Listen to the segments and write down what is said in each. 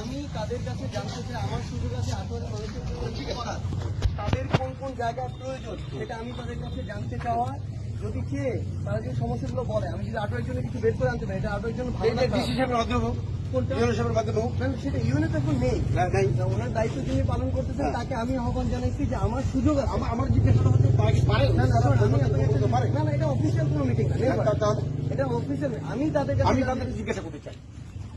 আমি তাদের কাছে জানতে চাই আমার সুযোগ আছে আঠারো মানুষের কি করার তাদের কোন কোন জায়গায় প্রয়োজন সেটা আমি তাদের কাছে জানতে চাওয়া। যদি চেয়ে তারা যে সমস্যাগুলো বলে আমি যদি আঠারোর জন্য কিছু বের করে আনতে পারি এটা আঠারোর জন্য সেটা এখন নেই। ওনার দায়িত্ব যিনি পালন করতেছেন হ্যাঁ। তাকে আমি আহ্বান জানাইছি যে আমার সুযোগ আছে। আমার হচ্ছে কি? না না এটা অফিসিয়াল কোনো মিটিং এটা অফিসিয়াল আমি তাদের কাছে জিজ্ঞাসা করতে চাই।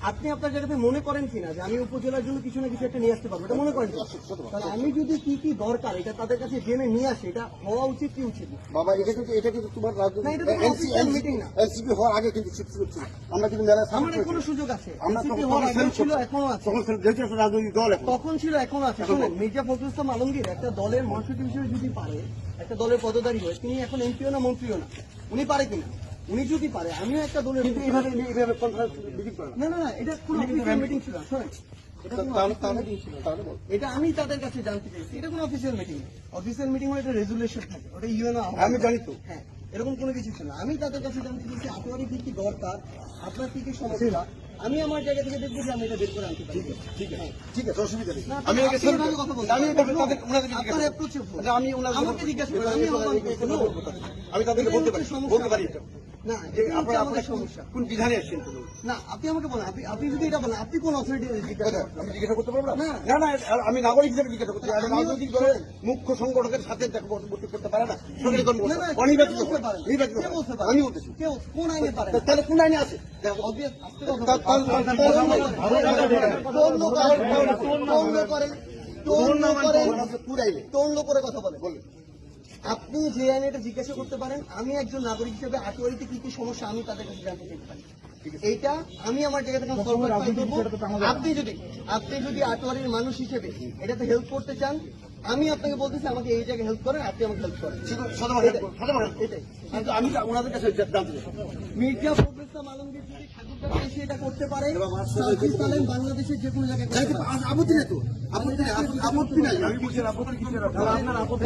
আপনি আপনার জায়গাতে মনে করেন কিনা যে আমি উপজেলার জন্য কিছু না কিছু একটা নিয়ে আসতে পারব? এটা মনে করেন তাহলে আমি যদি কি কি দরকার এটা তাদের কাছে জেনে নিয়ে আসি এটা হওয়া উচিত কি উচিত? বাবা এটা কিন্তু এটা কিন্তু তোমার না, এটা তো কোনো না। এনসিপি হওয়ার আগে কিন্তু আমরা কিন্তু মেলায় সামিল আমার এখনও সুযোগ আছে। আমরা ছিল এখনও আছে। তখন রাজনৈতিক দল তখন ছিল এখনও আছে। শুনুন মির্জা ফখরুল ইসলাম আলমগীর একটা দলের মহাসচিব হিসেবে যদি পারে একটা দলের পদধারী হয়ে তিনি এখন এমপিও না মন্ত্রীও না উনি পারে কিনা? উনি যদি পারে আমিও একটা দলের কিন্তু এইভাবে এইভাবে কনফারেন্স মিটিং করে না না না এটা কোনো অফিসিয়াল মিটিং ছিল শোনেন এটা। এটা আমি তাদের কাছে জানতে চাইছি। এটা কোনো অফিসিয়াল মিটিং অফিসিয়াল মিটিং হলে একটা রেজুলেশন থাকে। ওটা ইউএনও আমি জানি তো। হ্যাঁ এরকম কোনো কিছু ছিল আমি তাদের কাছে জানতে চাইছি আপনারই কি কি দরকার? আপনার কি কি সমস্যা? আমি আমার জায়গা থেকে দেখব যে আমি এটা বের করে আনতে পারি। ঠিক আছে ঠিক আছে। অসুবিধা নেই। আমি কথা আপনার। আচ্ছা, আমি ওনাদের আমাকে জিজ্ঞাসা করেন, আমি আমি তাদেরকে বলতে পারি? বলতে পারি এটা। না হচ্ছে আপনারা আমাদের সমস্যা। কোন বিধানে আসছেন না আপনি আমাকে বলেন আপনি আপনি যদি এটা বলেন আপনি কোন অথরিটি জিজ্ঞাসা আমি জিজ্ঞাসা করতে পারব না? না। আমি নাগরিক হিসেবে জিজ্ঞাসা করতে। আমিও- রাজনৈতিক দলের মুখ্য সংগঠকের সাথে করতে পারে না? অনির্বাচিত পারে? নির্বাচিত পারে? আমি বলতেছি কোন আইনে পারে তাহলে কোন আইনে আছে? পুরো তৌন্য করে কথা বলুন। আপনি যে আইনে এটা জিজ্ঞাসা করতে পারেন, আমি একজন নাগরিক হিসেবে আটোয়ারিতে কি কি সমস্যা আমি তাদের কাছে জানতে চাইতে পারি। এইটা আমি আমার জায়গা থেকে আপনি যদি আপনি যদি আটোয়ারির মানুষ হিসেবে এটাতে হেল্প করতে চান আমি আপনাকে বলতেছি আমাকে এই জায়গায় হেল্প করেন আপনি আমাকে হেল্প করেন। আমি ওনাদের কাছে মির্জা ফখরুল আলমগীর যদি ঠাকুরটা এসে এটা করতে পারে তাহলে বাংলাদেশের যে কোনো জায়গায় আপত্তি নেই তো। আপত্তি নেই আপত্তি নাই। আমি বলছি আপত্তি আপনার আপত্তি